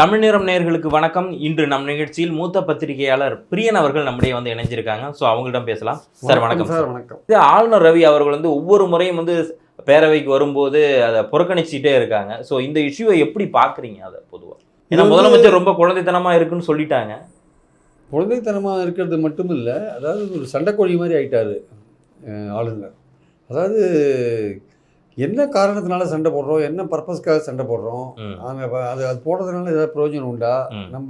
தமிழ் நிறம் நேயர்களுக்கு வணக்கம். இன்று நம் நிகழ்ச்சியில் மூத்த பத்திரிகையாளர் பிரியன் அவர்கள் நம்முடைய வந்து இணைஞ்சிருக்காங்க. ஸோ அவங்கள்ட்ட பேசலாம். சார் வணக்கம் சார் வணக்கம். இது ஆளுநர் ரவி அவர்கள் வந்து ஒவ்வொரு முறையும் வந்து பேரவைக்கு வரும்போது அதை புறக்கணிச்சுட்டே இருக்காங்க. ஸோ இந்த இஷ்யூவை எப்படி பார்க்குறீங்க அதை பொதுவாக ஏன்னா முதலமைச்சர் ரொம்ப குழந்தைத்தனமா இருக்குன்னு சொல்லிட்டாங்க. குழந்தைத்தனமாக இருக்கிறது மட்டும் இல்லை அதாவது ஒரு சண்டைக்கோழி மாதிரி ஆயிட்டாரு ஆளுநர். அதாவது என்ன காரணத்தினால சண்டை போடுறோம்? என்ன பர்பஸ்க்காக சண்டை போடுறோம்? ப- அது அது போடுறதுனால ஏதாவது பிரயோஜனம் உண்டா? நம்ம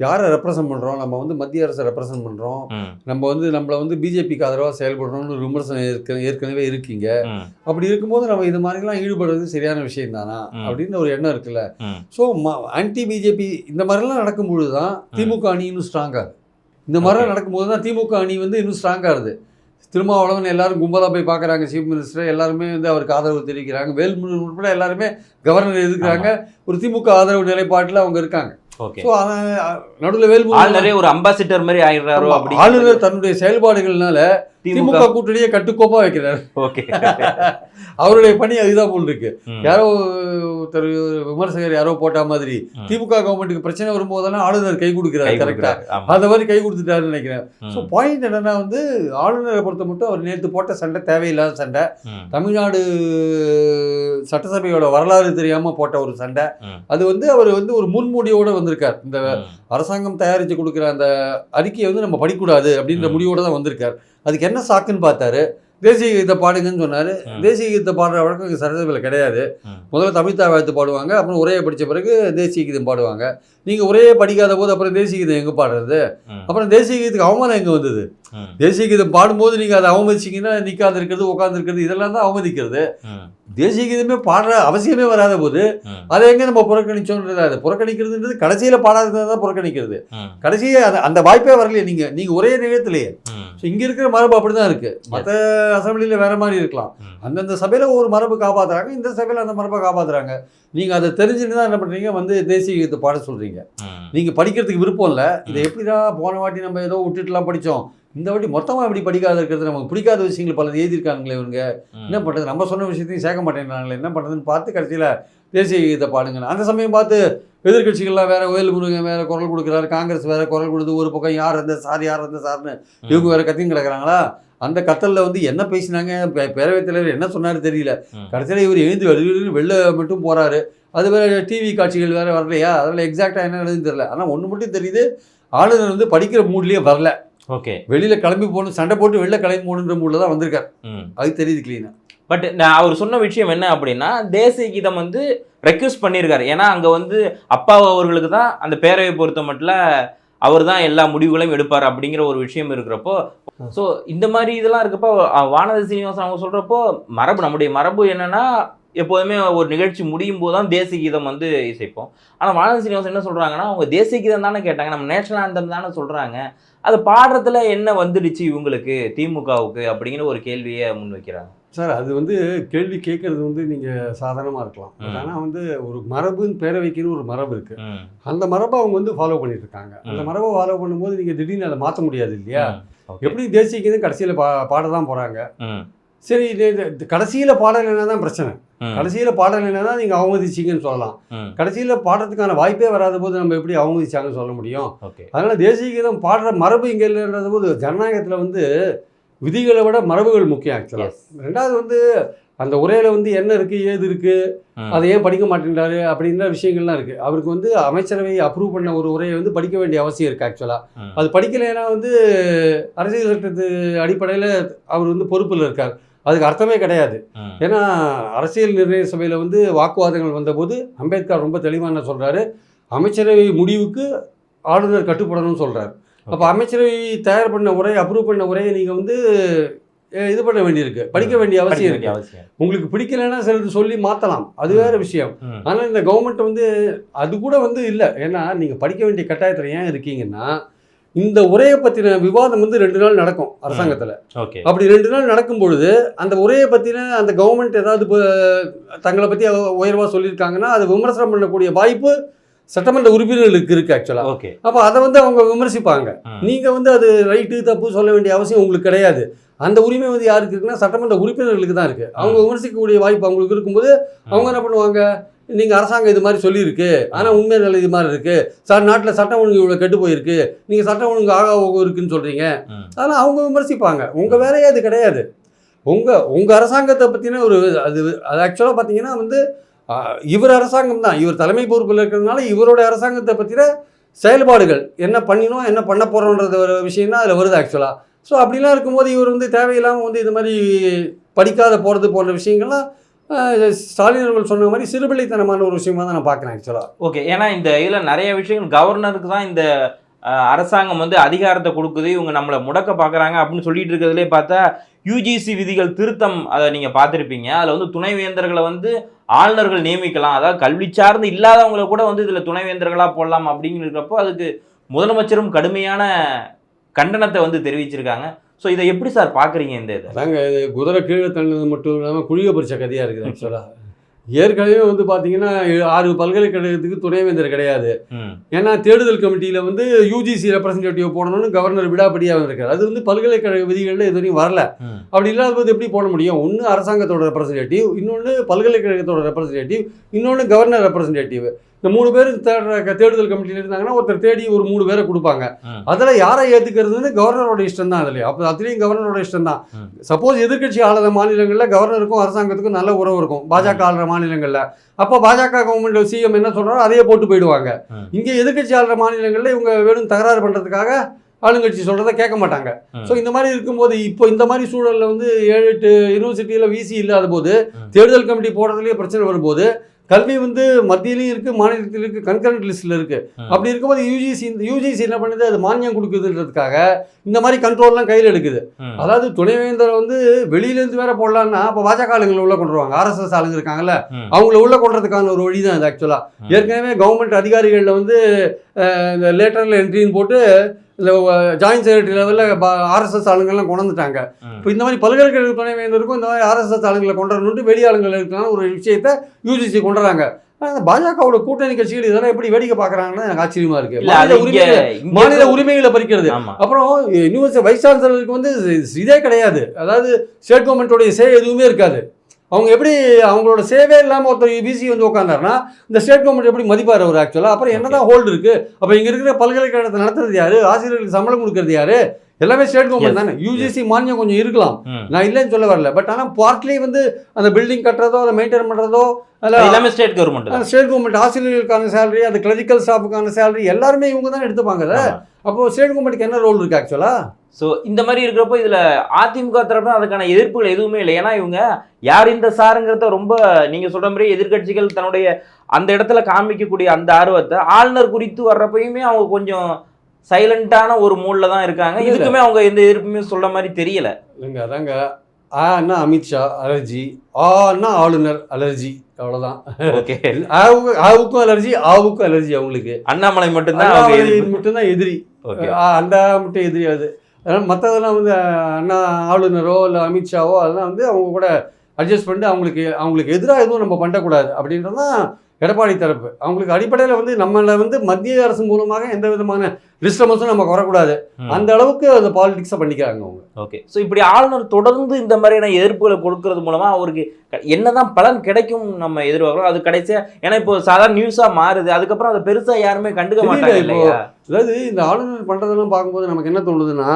யாரை ரெப்ரசன்ட் பண்ணுறோம் நம்ம வந்து மத்திய அரசை ரெப்ரசன்ட் பண்ணுறோம் நம்ம வந்து நம்மளை வந்து பிஜேபிக்கு ஆதரவாக செயல்படுறோம்னு விமர்சனம் ஏற்க ஏற்கனவே இருக்கீங்க. அப்படி இருக்கும்போது நம்ம இது மாதிரிலாம் ஈடுபடுறது சரியான விஷயம் தானா. அப்படின்னு ஒரு எண்ணம் இருக்குல்ல. ஸோ ஆன்டி பிஜேபி இந்த மாதிரிலாம் நடக்கும்பொழுது தான் திமுக அணி இன்னும் ஸ்ட்ராங்காக இந்த மாதிரிலாம். நடக்கும்போது தான் திமுக அணி வந்து இன்னும் ஸ்ட்ராங்காக இருது திருமாவளவன் எல்லாரும் கும்பலாக போய் பார்க்குறாங்க சீஃப் மினிஸ்டர் எல்லாருமே வந்து அவருக்கு ஆதரவு தெரிவிக்கிறாங்க. வேல்முருகன் உட்பட எல்லாருமே கவர்னர் எதிர்க்கிறாங்க. ஒரு திமுக ஆதரவு நிலைப்பாட்டில் அவங்க இருக்காங்க. நடுவில் வேல்முருகன் ஒரு அம்பாசிடர் மாதிரி ஆயிடுறாரோ ஆளுநர் தன்னுடைய செயல்பாடுகள்னால திமுக கூட்டணியை கட்டுக்கோப்பா வைக்கிறார். ஓகே. அவருடைய பணி அதுதான் போல் இருக்கு. யாரோ ஒருத்தர் விமர்சகர் யாரோ போட்ட மாதிரி. திமுக கவர்மெண்ட்டுக்கு பிரச்சனை வரும்போதெல்லாம் ஆளுநர் கை கொடுக்கிறாரு கரெக்டா. அந்த மாதிரி கை கொடுத்துட்டாருன்னு நினைக்கிறேன். ஸோ பாயிண்ட் என்னன்னா வந்து ஆளுநரை பொறுத்த மட்டும் அவர் நேற்று போட்ட சண்டை தேவையில்லாத சண்டை. தமிழ்நாடு சட்டசபையோட வரலாறு தெரியாம போட்ட ஒரு சண்டை. அது வந்து அவர் வந்து ஒரு முன்மூடியோட வந்திருக்கார். இந்த அரசாங்கம் தயாரித்து கொடுக்குற அந்த அறிக்கையை வந்து நம்ம படிக்கக்கூடாது அப்படின்ற. முடிவோட தான் வந்திருக்கார். அதுக்கு என்ன சாக்குன்னு பார்த்தாரு. தேசிய கீதத்தை பாடுங்கன்னு சொன்னார். தேசிய கீதத்தை பாடுற வழக்கம் இங்கே சட்டசபையில் கிடையாது. முதல்ல தமிழ் தாழ்த்து பாடுவாங்க அப்புறம் உரையை படித்த பிறகு தேசிய கீதம் பாடுவாங்க. நீங்கள் உரையே படிக்காத போது அப்புறம் தேசிய கீதம் எங்கே பாடுறது? அப்புறம் தேசிய கீதத்துக்கு அவமானம் எங்கே வந்தது? தேசிய கீதம் பாடும்போது நீங்கள் அதை அவமதிச்சிங்கன்னா நிற்காது இருக்கிறது உட்காந்து இருக்கிறது இதெல்லாம் தான் அவமதிக்கிறது. தேசிய கீதமே பாடுற அவசியமே வராத போது அதை எங்கே நம்ம புறக்கணிச்சோன்றது அது புறக்கணிக்கிறதுன்றது கடைசியில் பாடாததை தான் புறக்கணிக்கிறது. கடைசியே அந்த அந்த வாய்ப்பே வரலையே நீங்கள் நீங்கள் ஒரே நிலையத்திலேயே ஸோ இங்கே இருக்கிற மரபு அப்படி தான் இருக்குது மற்ற அசம்பிளியில் வேற மாதிரி இருக்கலாம். அந்தந்த சபையில் ஒரு மரபு காப்பாற்றுறாங்க இந்த சபையில் அந்த மரபை காப்பாற்றுறாங்க நீங்கள் அதை தெரிஞ்சுட்டு தான் என்ன பண்ணுறீங்க வந்து தேசிய கீதத்தை பாட சொல்கிறீங்க. நீங்கள் படிக்கிறதுக்கு விருப்பம் இல்லை. இதை எப்படிடா போன வாட்டி நம்ம ஏதோ விட்டுட்டுலாம் படித்தோம் இந்த வாட்டி மொத்தமாக எப்படி படிக்காத இருக்கிறது நமக்கு பிடிக்காத விஷயங்கள் பல எழுதியிருக்காங்களே இவங்க என்ன பண்ணுறது நம்ம சொன்ன விஷயத்தையும் சேர்க்க மாட்டேங்கிறாங்களே என்ன பண்ணுறதுன்னு பார்த்து கடைசியில் தேசிய கீதத்தை பாடுங்க அந்த சமயம் பார்த்து எதிர்க்கட்சிகள்லாம் வேற வேல்முருகன் வேற குரல் கொடுக்குறாரு. காங்கிரஸ் வேற குரல் கொடுத்து ஒரு பக்கம் யார் இருந்த சார் யார் இருந்த சார்னு இவங்க வேற கத்தியும் கிடக்குறாங்களா? அந்த கத்தலில் வந்து என்ன பேசினாங்க? பேரவைத் தலைவர் என்ன சொன்னாரு தெரியல. கடைசியில் இவர் எழுந்து வெளியே வெளில மட்டும் போறாரு. அது வேற டிவி காட்சிகள் வேற வரலையா? அதில் எக்ஸாக்டாக என்ன நடக்குதுன்னு தெரியல. ஆனால் ஒன்று மட்டும் தெரியுது ஆளுநர் வந்து படிக்கிற மூட்லேயே வரல. ஓகே. வெளியில கிளம்பி போகணும் சண்டை போட்டு வெளில கிளம்பி போகணுன்ற மூடில் தான் வந்திருக்காரு. அது தெரியுது க்ளீனாக பட் நான் அவர் சொன்ன விஷயம் என்ன அப்படின்னா தேசிய கீதம் வந்து ரெக்வஸ்ட் பண்ணியிருக்காரு ஏன்னா அங்கே வந்து அப்பா அவர்களுக்கு தான் அந்த பேரவை பொறுத்த மட்டும் அவர் தான் எல்லா முடிவுகளையும் எடுப்பார் அப்படிங்கிற ஒரு விஷயம் இருக்கிறப்போ ஸோ இந்த மாதிரி இதெல்லாம் இருக்கப்போ வானதி சீனிவாசன் அவங்க சொல்கிறப்போ மரபு நம்முடைய மரபு என்னென்னா எப்போதுமே ஒரு நிகழ்ச்சி முடியும் போது தான் தேசிய கீதம் வந்து இசைப்போம். ஆனால் வானதி சீனிவாசன் என்ன சொல்கிறாங்கன்னா அவங்க தேசிய கீதம் தானே கேட்டாங்க நம்ம நேஷனல் ஆந்தம் தானே சொல்கிறாங்க அது பாடுறதுல என்ன வந்துடுச்சு இவங்களுக்கு திமுகவுக்கு அப்படிங்கிற ஒரு கேள்வியை முன்வைக்கிறாங்க. சார் அது வந்து கேள்வி கேட்கறது வந்து நீங்கள் சாதாரணமாக இருக்கலாம். ம். ஆனால் வந்து ஒரு மரபுன்னு பேரவைக்குன்னு ஒரு மரபு இருக்குது ம். அந்த மரபை அவங்க வந்து ஃபாலோ பண்ணிட்டு இருக்காங்க அந்த. மரபை ஃபாலோ பண்ணும்போது நீங்கள் திடீர்னு அதை மாற்ற முடியாது இல்லையா. எப்படி தேசிய கீதம் கடைசியில் பா பாட தான் போகிறாங்க சரி கடைசியில் பாடலைன்னா தான் பிரச்சனை. கடைசியில் பாடலைன்னா தான் நீங்கள் அவமதிச்சிங்கன்னு சொல்லலாம். கடைசியில் பாடுறதுக்கான வாய்ப்பே வராத போது நம்ம எப்படி அவமதிச்சாங்கன்னு சொல்ல முடியும். அதனால் தேசிய கீதம் பாடுற மரபு இங்கே இல்லைன்றது போது ஜனநாயகத்தில் வந்து விதிகளை விட மரபுகள் முக்கியம் ஆக்சுவலாக Yes. ரெண்டாவது வந்து அந்த உரையில் வந்து என்ன இருக்குது ஏது இருக்குது ம், அதை ஏன் படிக்க மாட்டேங்கிறாரு அப்படின்ற விஷயங்கள்லாம் இருக்குது அவருக்கு வந்து அமைச்சரவை அப்ரூவ் பண்ண ஒரு உரையை வந்து படிக்க வேண்டிய அவசியம் இருக்குது ஆக்சுவலாக ம், அது படிக்கலைன்னா வந்து அரசியல் சட்டத்து அடிப்படையில் அவர் வந்து பொறுப்பில் இருக்கார். அதுக்கு அர்த்தமே கிடையாது. ஏன்னா அரசியல் நிர்ணய சபையில் வந்து வாக்குவாதங்கள் வந்தபோது அம்பேத்கர் ரொம்ப தெளிவாக என்ன சொல்கிறாரு அமைச்சரவை முடிவுக்கு ஆளுநர் கட்டுப்படணும்னு சொல்கிறார் அப்போ. அமைச்சரவை தயார் பண்ண உரையை அப்ரூவ் பண்ண உரையை நீங்கள் வந்து இது பண்ண வேண்டியிருக்கு. படிக்க வேண்டிய அவசியம் இருக்கு. உங்களுக்கு பிடிக்கலைன்னா சிலது சொல்லி மாற்றலாம் அது வேற விஷயம். ஆனால் இந்த கவர்மெண்ட் வந்து அது கூட வந்து இல்லை. ஏன்னா நீங்கள் படிக்க வேண்டிய கட்டாயத்தில் ஏன் இருக்கீங்கன்னா இந்த உரையை பற்றின விவாதம் வந்து ரெண்டு நாள் நடக்கும் அரசாங்கத்தில். அப்படி ரெண்டு நாள் நடக்கும் பொழுது அந்த உரையை பற்றின அந்த கவர்மெண்ட் ஏதாவது தங்களை பற்றி உயர்வாக சொல்லியிருக்காங்கன்னா அதை விமர்சனம் பண்ணக்கூடிய வாய்ப்பு சட்டமன்ற உறுப்பினர்களுக்கு இருக்குது ஆக்சுவலாக okay. அப்போ அதை வந்து அவங்க விமர்சிப்பாங்க. நீங்கள் வந்து அது ரைட்டு தப்பு சொல்ல வேண்டிய அவசியம் உங்களுக்கு கிடையாது. அந்த உரிமை வந்து யாருக்கு இருக்குன்னா சட்டமன்ற உறுப்பினர்களுக்கு தான் இருக்குது அவங்க விமர்சிக்கக்கூடிய வாய்ப்பு அவங்களுக்கு இருக்கும்போது அவங்க என்ன பண்ணுவாங்க? நீங்கள் அரசாங்கம் இது மாதிரி சொல்லியிருக்கு. ஆனால் உண்மை நிலை இது மாதிரி இருக்குது சார் நாட்டில் சட்டம் ஒழுங்கு இவ்வளோ கெட்டு போயிருக்கு. நீங்கள் சட்டம் ஒழுங்கு ஆகா ஓகோ இருக்குன்னு சொல்கிறீங்க. அதனால் அவங்க விமர்சிப்பாங்க. உங்கள் வேலையே அது கிடையாது. உங்கள் உங்கள் அரசாங்கத்தை பற்றின ஒரு அது அது ஆக்சுவலாக பார்த்தீங்கன்னா வந்து இவர் அரசாங்கம் தான். இவர் தலைமை பொறுப்பில் இருக்கிறதுனால இவரோட அரசாங்கத்தை பற்றின செயல்பாடுகள் என்ன பண்ணினோம் என்ன பண்ண போகிறோன்றது ஒரு விஷயம் தான் அதில் வருது ஆக்சுவலாக ஸோ அப்படிலாம் இருக்கும்போது இவர் வந்து தேவையில்லாமல் வந்து இது மாதிரி படிக்காத போகிறது போன்ற விஷயங்கள்லாம் ஸ்டாலின் அவர்கள் சொன்ன மாதிரி சிறுபிள்ளைத்தனமான ஒரு விஷயமா தான் நான் பார்க்குறேன் ஆக்சுவலாக ஓகே ஏன்னா இந்த இதில் நிறைய விஷயங்கள் கவர்னருக்கு தான் இந்த அரசாங்கம் வந்து அதிகாரத்தை கொடுக்குது. இவங்க நம்மளை முடக்க பார்க்குறாங்க அப்படின்னு சொல்லிட்டு இருக்கிறதுலே பார்த்தா யூஜிசி விதிகள் திருத்தம் அதை நீங்கள் பார்த்துருப்பீங்க. அதில் வந்து துணைவேந்தர்களை வந்து ஆளுநர்கள் நியமிக்கலாம். அதாவது கல்வி சார்ந்து இல்லாதவங்களை கூட வந்து இதில் துணைவேந்தர்களாக போடலாம் அப்படிங்கிறப்போ அதுக்கு முதலமைச்சரும் கடுமையான கண்டனத்தை வந்து தெரிவிச்சிருக்காங்க. ஸோ இதை எப்படி சார் பார்க்குறீங்க இந்த இதை? அதாங்க குதிரை கீழே தள்ளினது மட்டும் இல்லாமல் குழிய பறிச்ச கதையாக இருக்குது ஆக்சுவலாக ஏற்கனவே வந்து பார்த்தீங்கன்னா ஆறு பல்கலைக்கழகத்துக்கு துணைவேந்தர் கிடையாது. ஏன்னா தேடுதல் கமிட்டியில் வந்து யூஜிசி ரெப்ரசன்டேட்டிவ் போடணும்னு கவர்னர் விடாப்படியாக வந்திருக்காரு. அது வந்து பல்கலைக்கழக விதிகளில் இது வரையும் வரல. அப்படி இல்லாத போது எப்படி போட முடியும்? ஒன்று அரசாங்கத்தோட ரெப்ரசன்டேட்டிவ் இன்னொன்று பல்கலைக்கழகத்தோட ரெப்ரசன்டேட்டிவ் இன்னொன்று கவர்னர் ரெப்ரசன்டேட்டிவ் இந்த மூணு பேர் தேடுற தேடுதல் கமிட்டியில் இருந்தாங்கன்னா ஒருத்தர் தேடி ஒரு மூணு பேரை கொடுப்பாங்க. அதில் யாரை ஏற்றுக்கிறதுன்னு கவர்னரோட இஷ்டம் தான் அதுலேயே அப்போ அதுலேயும் கவர்னரோட இஷ்டம் தான். சப்போஸ் எதிர்க்கட்சி ஆளுத மாநிலங்களில் கவர்னருக்கும் அரசாங்கத்துக்கும் நல்ல உறவு இருக்கும் பாஜக ஆளுற மாநிலங்களில் அப்போ பாஜக கவர்மெண்ட் சிஎம் என்ன சொல்கிறாரோ அதையே போட்டு போயிடுவாங்க. இங்கே எதிர்க்கட்சி ஆளுற மாநிலங்களில் இவங்க வேணும் தகராறு பண்ணுறதுக்காக ஆளுங்கட்சி சொல்கிறத கேட்க மாட்டாங்க. ஸோ இந்த மாதிரி இருக்கும்போது இப்போ இந்த மாதிரி சூழலில் வந்து ஏழு எட்டு யூனிவர்சிட்டியில் விசி இல்லாத போது. தேர்தல் கமிட்டி போடுறதுலேயே பிரச்சனை வரும்போது கல்வி வந்து மத்தியிலையும் இருக்குது மாநிலத்திலும் இருக்குது கன்கரண்ட் லிஸ்ட்டில் இருக்குது. அப்படி இருக்கும்போது யூஜிசி இந்த யூஜிசி என்ன பண்ணுது அது மானியம் கொடுக்குதுன்றதுக்காக இந்த மாதிரி கண்ட்ரோல்லாம் கையில் எடுக்குது அதாவது துணைவேந்தர் வந்து வெளியிலேருந்து வேற போடலான்னா அப்போ பாஜக ஆளுங்களை உள்ள கொண்டு வருவாங்க ஆர்எஸ்எஸ் ஆளுங்க இருக்காங்கல்ல. அவங்கள உள்ள கொண்டுறதுக்கான ஒரு வழி தான் இது ஆக்சுவலாக. ஏற்கனவே கவர்மெண்ட் அதிகாரிகளில் வந்து இந்த லேட்டரில் என்ட்ரின்னு போட்டு இந்த ஜாயின்ட் செக்ரட்டரி லெவலில் ஆர்எஸ்எஸ் ஆளுங்கள்லாம் கொண்டு வந்துட்டாங்க ம். இப்போ இந்த மாதிரி பல்கலைக்கழக துணைவேந்தருக்கும் இந்த மாதிரி ஆர்எஸ்எஸ் ஆளுங்களை கொண்டு வரணுன்ட்டு வெளி ஆளுங்கள் இருக்கான ஒரு விஷயத்தை யூஜிசி கொண்டு வராங்க ஆனா, இந்த பாஜகவோட கூட்டணி கட்சிகள் இதெல்லாம் எப்படி வேடிக்கை பார்க்குறாங்கன்னு எனக்கு ஆச்சரியமா இருக்கு. மாநில உரிமைகளை இங்க மாநில உரிமைகளை பறிக்கிறது. அப்புறம் யூனிவர்சிட்டி வைஸ் சான்சலருக்கு வந்து இது- கிடையாது. அதாவது ஸ்டேட் கவர்மெண்ட்டோடைய சே எதுவுமே இருக்காது. அவங்க எப்படி அவங்களோட சேவே இல்லாமல் ஒருத்தர் பிசி வந்து உட்காந்தாருன்னா இந்த ஸ்டேட் கவர்மெண்ட் எப்படி மதிப்பார் அவர் ஆக்சுவலாக அப்புறம் என்னதான் ஹோல்டு இருக்கு? அப்போ இங்கே இருக்கிற பல்கலைக்கழகத்தை நடத்துறது யாரு? ஆசிரியர்களுக்கு சம்பளம் கொடுக்கறது யாரு? எல்லாமே ஸ்டேட் கவர்மெண்ட் தானே. யூஜிசி மானியம் கொஞ்சம் இருக்கலாம். நான் இல்லைன்னு சொல்ல வரல. பட் ஆனால் பார்ட்லி வந்து அந்த பில்டிங் கட்டுறதோ அதை மெயின்டைன் பண்ணுறதோ எல்லாமே ஸ்டேட் கவர்மெண்ட் தான். ஸ்டேட் கவர்மெண்ட் ஆசிரியர்களுக்கான சேலரி அந்த கிளரிக்கல் ஸ்டாஃபுக்கான சேலரி எல்லாருமே இவங்க தானே எடுத்துப்பாங்க அப்போ ஸ்டேட் கவர்மெண்ட்டுக்கு என்ன ரோல் இருக்கு ஆக்சுவலாக ஸோ இந்த மாதிரி இருக்கிறப்போ இதுல அதிமுக தரப்புல அதுக்கான எதிர்ப்புகள் எதுவுமே இல்லை. ஏன்னா இவங்க யார் இந்த சாருங்கிறத ரொம்ப நீங்க சொல்ற மாதிரி எதிர்க்கட்சிகள் தன்னுடைய அந்த இடத்துல காமிக்கக்கூடிய அந்த ஆர்வத்தை ஆளுநர் குறித்து வர்றப்பயுமே அவங்க கொஞ்சம் சைலண்டான ஒரு மூட்ல தான் இருக்காங்க. இதுக்குமே அவங்க எந்த எதிர்ப்புமே சொல்ற மாதிரி தெரியல. இல்லைங்க அதாங்க ஆன்னா அமித்ஷா அலர்ஜி ஆன்னா ஆளுநர் அலர்ஜி அவ்வளோதான் ஓகே. ஆவுக்கு ஆவுக்கும் அலர்ஜி ஆவுக்கும் அலர்ஜி அவங்களுக்கு. அண்ணாமலை மட்டும்தான். மட்டும்தான் எதிரி. அந்த மட்டும் எதிரி அது. அதனால் மற்றதெல்லாம் வந்து அண்ணா ஆளுநரோ இல்லை அமித்ஷாவோ அதெல்லாம் வந்து அவங்க கூட அட்ஜஸ்ட் பண்ணிட்டு அவங்களுக்கு அவங்களுக்கு எதிராக எதுவும் நம்ம பண்ணக்கூடாது. அப்படின்றது தான் எடப்பாடி தரப்பு. அவங்களுக்கு அடிப்படையில் வந்து நம்மளை வந்து மத்திய அரசு மூலமாக எந்த விதமான டிஸ்டர்பன்ஸும் நமக்கு வரக்கூடாது. அந்த அளவுக்கு அந்த பாலிடிக்ஸை பண்ணிக்கிறாங்க அவங்க. ஓகே. ஸோ இப்படி ஆளுநர் தொடர்ந்து இந்த மாதிரியான எதிர்ப்புகளை கொடுக்கறது மூலமா அவருக்கு என்னதான் பலன் கிடைக்கும் நம்ம எதிர்பார்க்கிறோம். அது கடைசியா ஏன்னா இப்போ சாதாரண நியூஸா மாறுது. அதுக்கப்புறம் அதை பெருசா யாருமே கண்டுக்க மாட்டாங்க அதாவது இந்த ஆளுநர் பண்ணுறதெல்லாம் பார்க்கும்போது நமக்கு என்ன தோணுதுன்னா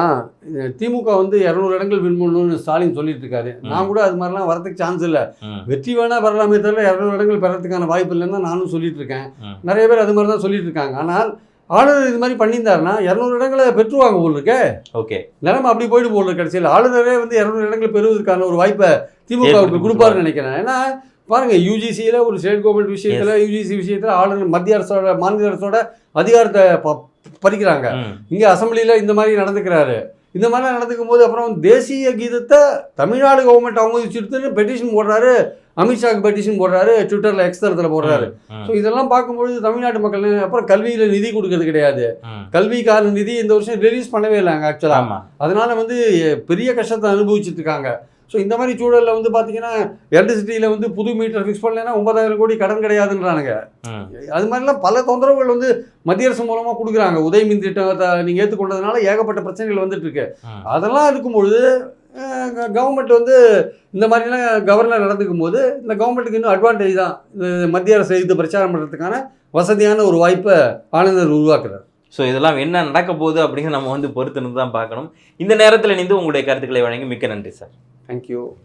திமுக வந்து இரநூறு இடங்கள் வின் பண்ணணும்னு ஸ்டாலின் சொல்லிட்டு இருக்காரு நான் கூட அது மாதிரிலாம் வரதுக்கு சான்ஸ் இல்லை. வெற்றி வேணா பெறலாமே தவிர இரநூறு இடங்கள் பெறதுக்கான வாய்ப்பு இல்லைன்னு தான் நானும் சொல்லிட்டு இருக்கேன். நிறைய பேர் அது மாதிரி தான் சொல்லிட்டு இருக்காங்க ஆனால் ஆளுநர் இது மாதிரி பண்ணியிருந்தாருன்னா இரநூறு இடங்களை பெற்றுவாங்க போல் இருக்கே. ஓகே. நிலைமை அப்படி போயிட்டு போல் கடைசியில். ஆளுநரே வந்து இரநூறு இடங்கள் பெறுவதற்கான ஒரு வாய்ப்பை திமுகவுக்கு ஏற்படுத்தி கொடுப்பாருன்னு நினைக்கிறேன். ஏன்னா பாருங்க யூஜிசியில் ஒரு ஸ்டேட் கவர்மெண்ட் விஷயத்தில் யூஜிசி விஷயத்தில் ஆளுநர் மத்திய அரசோட மாநில அரசோட அதிகாரத்தை பறிக்கிறாங்க ம், இங்கே அசம்பிளியில் இந்த மாதிரி நடந்துக்கிறாரு. இந்த மாதிரிலாம் நடந்துக்கும் போது அப்புறம் தேசிய கீதத்தை தமிழ்நாடு கவர்மெண்ட் அவமதிச்சுட்டுன்னு பெட்டிஷன் போடுறாரு. அமித்ஷாக்கு பெட்டிஷன் போடுறாரு. ட்விட்டரில் எக்ஸ் தளத்தில் போடுறாரு. ஸோ இதெல்லாம் பார்க்கும்பொழுது தமிழ்நாட்டு மக்கள் அப்புறம் கல்வியில் நிதி கொடுக்கறது கிடையாது. கல்விக்கான நிதி இந்த வருஷம் ரிலீஸ் பண்ணவே இல்லைங்க ஆக்சுவலாக அதனால வந்து பெரிய கஷ்டத்தை அனுபவிச்சுட்டு இருக்காங்க. ஸோ இந்த மாதிரி சூழலில் வந்து பார்த்தீங்கன்னா எலக்ட்ரிசிட்டியில் வந்து புது மீட்டர் ஃபிக்ஸ் பண்ணலைன்னா ஒன்பதாயிரம் கோடி கடன் கிடையாதுன்றானுங்க. அது மாதிரிலாம் பல தொந்தரவுகள் வந்து மத்திய அரசு மூலமாக கொடுக்குறாங்க. உதய மின் திட்டத்தை நீங்கள் ஏற்றுக்கொண்டதுனால ஏகப்பட்ட பிரச்சனைகள் வந்துட்டு இருக்கு ம். அதெல்லாம் இருக்கும் பொழுது கவர்மெண்ட் வந்து இந்த மாதிரிலாம் கவர்னர் நடந்துக்கும் போது இந்த கவர்மெண்ட்டுக்கு இன்னும் அட்வான்டேஜ் தான். இந்த மத்திய அரசு இது பிரச்சாரம் பண்ணுறதுக்கான வசதியான ஒரு வாய்ப்பை ஆனந்தர் உருவாக்குறார். ஸோ இதெல்லாம் என்ன நடக்க போகுது அப்படின்னு நம்ம வந்து பொறுத்துன்னு தான் பார்க்கணும். இந்த நேரத்தில் இணைந்து உங்களுடைய கருத்துக்களை வழங்கி மிக்க நன்றி சார். Thank you.